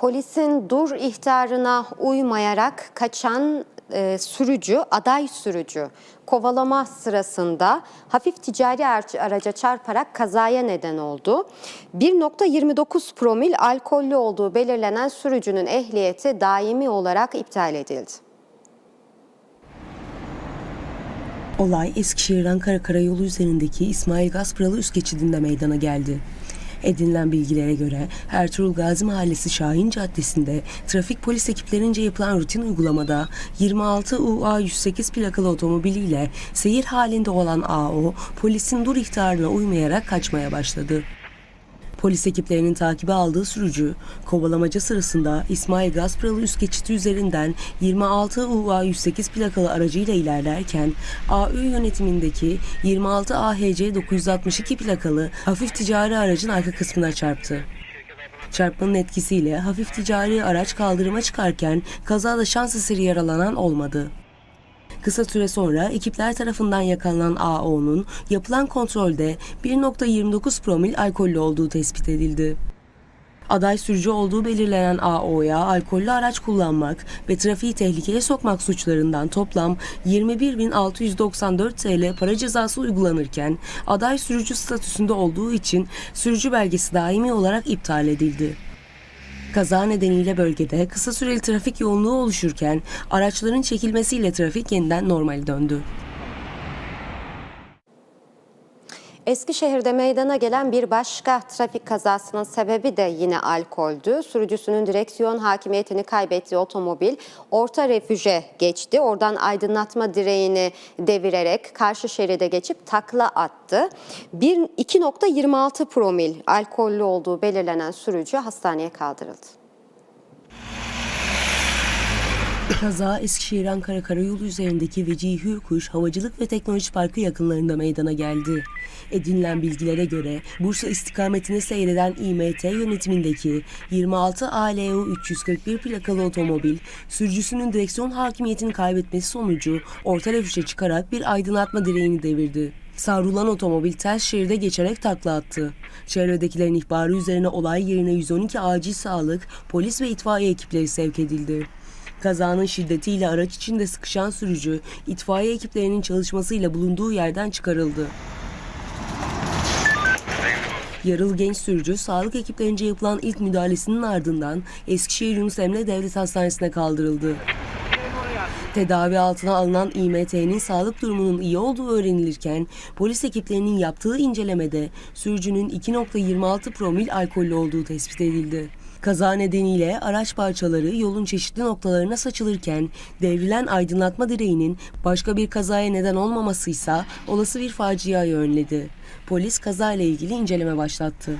Polisin dur ihtarına uymayarak kaçan e, sürücü, aday sürücü kovalama sırasında hafif ticari araca çarparak kazaya neden oldu. 1.29 promil alkollü olduğu belirlenen sürücünün ehliyeti daimi olarak iptal edildi. Olay Eskişehir Ankara Karayolu üzerindeki İsmail Gaspralı üst geçidinde meydana geldi. Edinilen bilgilere göre Ertuğrul Gazi Mahallesi Şahin Caddesi'nde trafik polis ekiplerince yapılan rutin uygulamada 26 UA 108 plakalı otomobiliyle seyir halinde olan AO polisin dur ihtarına uymayarak kaçmaya başladı. Polis ekiplerinin takibe aldığı sürücü, kovalamaca sırasında İsmail Gaspralı üst geçiti üzerinden 26 UA 108 plakalı aracıyla ilerlerken AÜ yönetimindeki 26 AHC 962 plakalı hafif ticari aracın arka kısmına çarptı. Çarpmanın etkisiyle hafif ticari araç kaldırıma çıkarken kazada şans eseri yaralanan olmadı. Kısa süre sonra ekipler tarafından yakalanan AO'nun yapılan kontrolde 1.29 promil alkollü olduğu tespit edildi. Aday sürücü olduğu belirlenen AO'ya alkollü araç kullanmak ve trafiği tehlikeye sokmak suçlarından toplam 21.694 TL para cezası uygulanırken aday sürücü statüsünde olduğu için sürücü belgesi daimi olarak iptal edildi. Kaza nedeniyle bölgede kısa süreli trafik yoğunluğu oluşurken araçların çekilmesiyle trafik yeniden normale döndü. Eskişehir'de meydana gelen bir başka trafik kazasının sebebi de yine alkoldü. Sürücüsünün direksiyon hakimiyetini kaybettiği otomobil orta refüje geçti. Oradan aydınlatma direğini devirerek karşı şeride geçip takla attı. Bir 2.26 promil alkollü olduğu belirlenen sürücü hastaneye kaldırıldı. Kaza Eskişehir Ankara Karayolu üzerindeki Vecihi Hürkuş Havacılık ve Teknoloji Parkı yakınlarında meydana geldi. Edinilen bilgilere göre Bursa istikametine seyreden İMT yönetimindeki 26 ALU 341 plakalı otomobil sürücüsünün direksiyon hakimiyetini kaybetmesi sonucu orta refüje çıkarak bir aydınlatma direğini devirdi. Savrulan otomobil ters şeride geçerek takla attı. Çevredekilerin ihbarı üzerine olay yerine 112 acil sağlık, polis ve itfaiye ekipleri sevk edildi. Kazanın şiddetiyle araç içinde sıkışan sürücü itfaiye ekiplerinin çalışmasıyla bulunduğu yerden çıkarıldı. Yaralı genç sürücü sağlık ekiplerince yapılan ilk müdahalesinin ardından Eskişehir Yunus Emre Devlet Hastanesi'ne kaldırıldı. Tedavi altına alınan İMT'nin sağlık durumunun iyi olduğu öğrenilirken polis ekiplerinin yaptığı incelemede sürücünün 2.26 promil alkollü olduğu tespit edildi. Kaza nedeniyle araç parçaları yolun çeşitli noktalarına saçılırken devrilen aydınlatma direğinin başka bir kazaya neden olmamasıysa olası bir faciaya önledi. Polis kazayla ilgili inceleme başlattı.